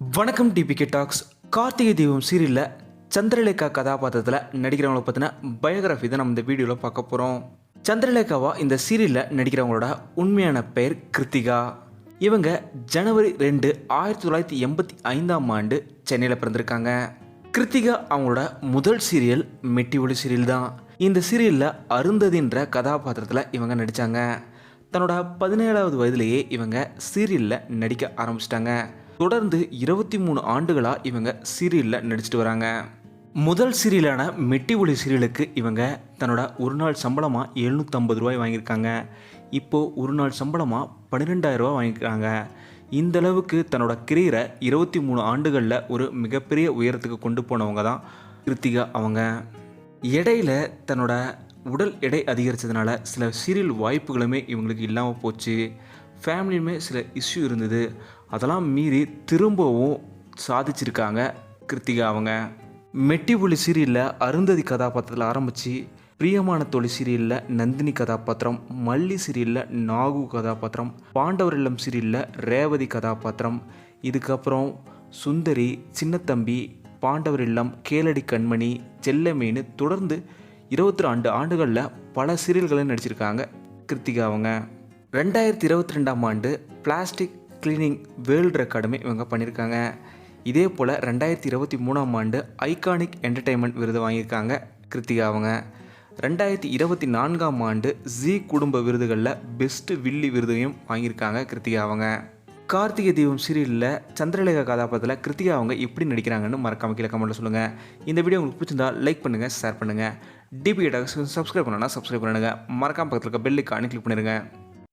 வணக்கம் DPK tax. Karthigai Deepam சீரியலில் சந்திரலேகா கதாபாத்திரத்தில் நடிக்கிறவங்கள பற்றின பயோகிராஃபி தான் நம்ம இந்த வீடியோவில் பார்க்க போகிறோம் சந்திரலேகாவா இந்த சீரியலில் நடிக்கிறவங்களோட உண்மையான பெயர் கிருத்திகா. இவங்க ஜனவரி ரெண்டு ஆயிரத்தி தொள்ளாயிரத்தி எண்பத்தி ஐந்தாம் ஆண்டு சென்னையில் பிறந்திருக்காங்க. கிருத்திகா அவங்களோட முதல் சீரியல் மெட்டி ஒளி சீரியல் தான். இந்த சீரியலில் அருந்ததின்ற கதாபாத்திரத்தில் இவங்க நடித்தாங்க தன்னோட பதினேழாவது வயதிலேயே இவங்க சீரியலில் நடிக்க ஆரம்பிச்சிட்டாங்க. தொடர்ந்து இருபத்தி மூணு ஆண்டுகளாக இவங்க சீரியலில் நடிச்சிட்டு வராங்க. முதல் சீரியலான மெட்டி ஒளி சீரியலுக்கு இவங்க தன்னோட ஒரு நாள் சம்பளமாக எழுநூற்றம்பது ரூபாய் வாங்கியிருக்காங்க. இப்போது ஒரு நாள் சம்பளமாக பன்னிரெண்டாயிரம் ரூபாய் வாங்கியிருக்காங்க. இந்த அளவுக்கு தன்னோட கிரியரை இருபத்தி மூணு ஆண்டுகளில் ஒரு மிகப்பெரிய உயரத்துக்கு கொண்டு போனவங்க தான் கிருத்திகா அவங்க. இடையில தன்னோட உடல் எடை அதிகரித்ததுனால சில சீரியல் வாய்ப்புகளுமே இவங்களுக்கு இல்லாமல் போச்சு. ஃபேமிலியுமே சில இஷ்யூ இருந்தது. அதெல்லாம் மீறி திரும்பவும் சாதிச்சிருக்காங்க கிருத்திகா அவங்க. மெட்டி புலி சீரியலில் அருந்ததி கதாபாத்திரத்தில் ஆரம்பித்து பிரியமான தொழில் சீரியலில் நந்தினி கதாபாத்திரம் மல்லி சீரியலில் நாகு கதாபாத்திரம் பாண்டவர் இல்லம் சீரியலில் ரேவதி கதாபாத்திரம் இதுக்கப்புறம் சுந்தரி சின்னத்தம்பி பாண்டவர் இல்லம் கேளடி கண்மணி செல்லமீன் தொடர்ந்து இருபத்தி ரெண்டு ஆண்டுகளில் பல சீரியல்களை நடிச்சிருக்காங்க கிருத்திகா அவங்க. ரெண்டாயிரத்தி இருபத்தி ரெண்டாம் ஆண்டு பிளாஸ்டிக் கிளீனிங் வேர்ல்டு ரெக்கார்டுமே இவங்க பண்ணியிருக்காங்க. இதே போல் ரெண்டாயிரத்தி இருபத்தி மூணாம் ஆண்டு ஐகானிக் என்டர்டெயின்மெண்ட் விருது வாங்கியிருக்காங்க கிருத்திகா அவங்க. ரெண்டாயிரத்தி இருபத்தி நான்காம் ஆண்டு ஜி குடும்ப விருதுகளில் பெஸ்ட் வில்லி விருதையும் வாங்கியிருக்காங்க கிருத்திகா அவங்க. கார்த்திகை தீபம் சீரியலில் சந்திரலேகா கதாபாத்திரத்தில் கிருத்திகா அவங்க எப்படி நடிக்கிறாங்கன்னு மறக்காம கீழே கமெண்ட்டில் சொல்லுங்கள் இந்த வீடியோ உங்களுக்கு பிடிச்சிருந்தா லைக் பண்ணுங்கள் ஷேர் பண்ணுங்கள் டிபி சப்ஸ்கிரைப் பண்ணணும்னா சப்ஸ்கிரைப் பண்ணுங்கள் மறக்காம பக்கத்தில் இருக்க பெல்லுக்கு அனு கிளிக் பண்ணிடுங்க.